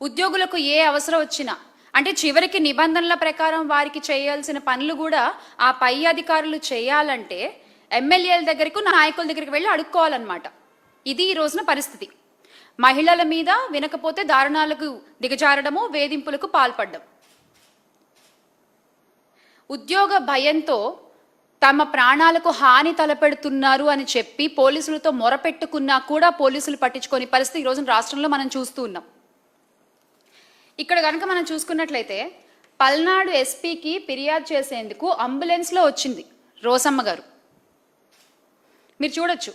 ఉద్యోగులకు ఏ అవసరం వచ్చినా అంటే చివరికి నిబంధనల ప్రకారం వారికి చేయాల్సిన పనులు కూడా ఆ పై అధికారులు చేయాలంటే ఎమ్మెల్యేల దగ్గరకు నాయకుల దగ్గరికి వెళ్ళి అడుక్కోవాలన్నమాట. ఇది ఈ రోజున పరిస్థితి. మహిళల మీద వినకపోతే దారుణాలకు దిగజారడము వేధింపులకు పాల్పడడం. ఉద్యోగ భయంతో తమ ప్రాణాలకు హాని తలపెడుతున్నారు అని చెప్పి పోలీసులతో మొరపెట్టుకున్నా కూడా పోలీసులు పట్టించుకొని పరిస్థితి ఈ రోజున రాష్ట్రంలో మనం చూస్తూ ఉన్నాం. ఇక్కడ కనుక మనం చూసుకున్నట్లయితే పల్నాడు ఎస్పీకి ఫిర్యాదు చేసేందుకు అంబులెన్స్లో వచ్చింది రోసమ్మ గారు. మీరు చూడొచ్చు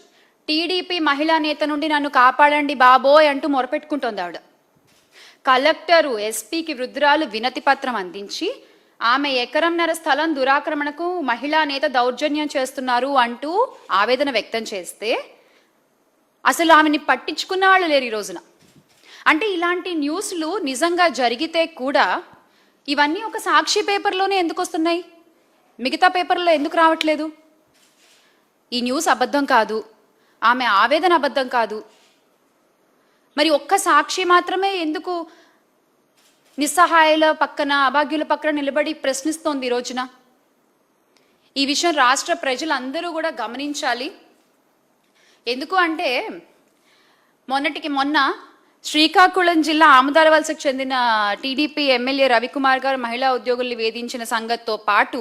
టీడీపీ మహిళా నేత నుండి నన్ను కాపాడండి బాబోయ్ అంటూ మొరపెట్టుకుంటోంది ఆవిడ. కలెక్టరు ఎస్పీకి వృద్ధురాలు వినతి పత్రం అందించి ఆమె ఎకరంన్నర స్థలం దురాక్రమణకు మహిళా నేత దౌర్జన్యం చేస్తున్నారు అంటూ ఆవేదన వ్యక్తం చేస్తే అసలు ఆమెని పట్టించుకున్న వాళ్ళు లేరు ఈ రోజున. అంటే ఇలాంటి న్యూస్లు నిజంగా జరిగితే కూడా ఇవన్నీ ఒక సాక్షి పేపర్లోనే ఎందుకు వస్తున్నాయి? మిగతా పేపర్లో ఎందుకు రావట్లేదు? ఈ న్యూస్ అబద్ధం కాదు. ఆమె ఆవేదన అబద్ధం కాదు. మరి ఒక్క సాక్షి మాత్రమే ఎందుకు నిస్సహాయాల పక్కన అభాగ్యుల పక్కన నిలబడి ప్రశ్నిస్తోంది ఈ రోజున? ఈ విషయం రాష్ట్ర ప్రజలందరూ కూడా గమనించాలి. ఎందుకు అంటే మొన్నటికి మొన్న శ్రీకాకుళం జిల్లా ఆముదాలవలసకు చెందిన టీడీపీ ఎమ్మెల్యే రవికుమార్ గారు మహిళా ఉద్యోగుల్ని వేధించిన సంగతితో పాటు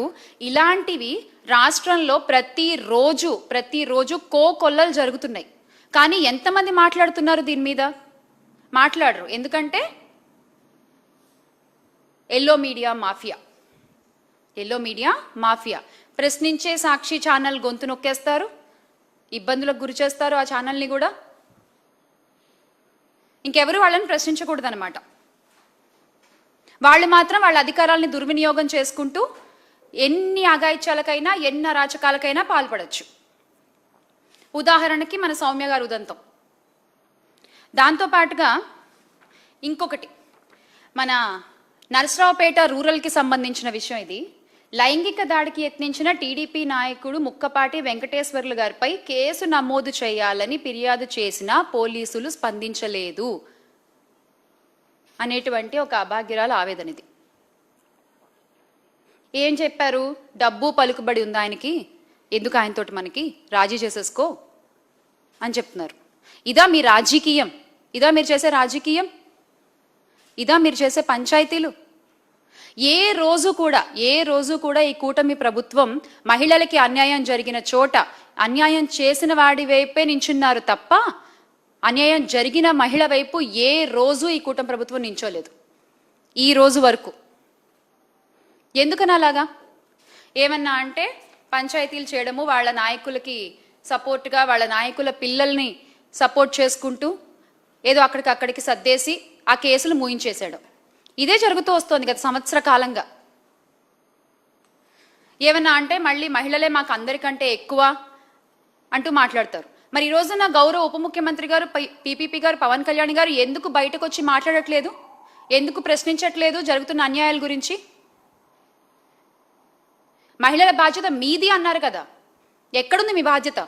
ఇలాంటివి రాష్ట్రంలో ప్రతిరోజు ప్రతిరోజు కోకొల్లలు జరుగుతున్నాయి. కానీ ఎంతమంది మాట్లాడుతున్నారు దీని మీద? మాట్లాడరు. ఎందుకంటే yellow media mafia. Yellow media mafia. ప్రశ్నించే సాక్షి ఛానల్ గొంతు నొక్కేస్తారు. ఇబ్బందులకు గురి చేస్తారు ఆ ఛానల్ని కూడా. ఇంకెవరు వాళ్ళని ప్రశ్నించకూడదనమాట వాళ్ళు మాత్రం వాళ్ళ అధికారాలని దుర్వినియోగం చేసుకుంటూ ఎన్ని అఘాయిత్యాలకైనా ఎన్ని అరాచకాలకైనా పాల్పడచ్చు. ఉదాహరణకి మన సౌమ్య గారు ఉదంతం. దాంతోపాటుగా ఇంకొకటి. మన నరసరావుపేట రూరల్కి సంబంధించిన విషయం ఇది. లైంగిక దాడికి యత్నించిన టీడీపీ నాయకుడు ముక్కపాటి వెంకటేశ్వర్లు గారిపై కేసు నమోదు చేయాలని ఫిర్యాదు చేసినా పోలీసులు స్పందించలేదు అనేటువంటి ఒక అభాగ్యరాల ఆవేదన ఇది. ఏం చెప్పారు? డబ్బు పలుకుబడి ఉంది ఆయనకి? ఎందుకు ఆయనతోటి మనకి? రాజీ చేసేసుకో అని చెప్తున్నారు. ఇదా మీ రాజకీయం. ఇదా మీరు చేసే రాజకీయం? ఇదా మీరు చేసే పంచాయతీలు? ఏ రోజు కూడా ఏ రోజు కూడా ఈ కూటమి ప్రభుత్వం మహిళలకి అన్యాయం జరిగిన చోట అన్యాయం చేసిన వాడి వైపే నించున్నారు తప్ప అన్యాయం జరిగిన మహిళ వైపు ఏ రోజు ఈ కూటమి ప్రభుత్వం నించోలేదు. ఈ రోజు వరకు. ఎందుకని అలాగా ఏమన్నా అంటే పంచాయతీలు చేయడము వాళ్ళ నాయకులకి సపోర్ట్గా వాళ్ళ నాయకుల పిల్లల్ని సపోర్ట్ చేసుకుంటూ ఏదో అక్కడికి అక్కడికి సర్దేసి ఆ కేసులు మూయించేశాడు. ఇదే జరుగుతూ వస్తోంది గత సంవత్సర కాలంగా ఏమన్నా అంటే మళ్ళీ మహిళలే మాకు అందరికంటే ఎక్కువ అంటూ మాట్లాడతారు. మరి ఈ రోజున గౌరవ ఉప ముఖ్యమంత్రి గారు పీపీపీ గారు పవన్ కళ్యాణ్ గారు ఎందుకు బయటకు వచ్చి మాట్లాడట్లేదు? ఎందుకు ప్రశ్నించట్లేదు జరుగుతున్న అన్యాయాల గురించి? మహిళల బాధ్యత మీది అన్నారు కదా. ఎక్కడుంది మీ బాధ్యత?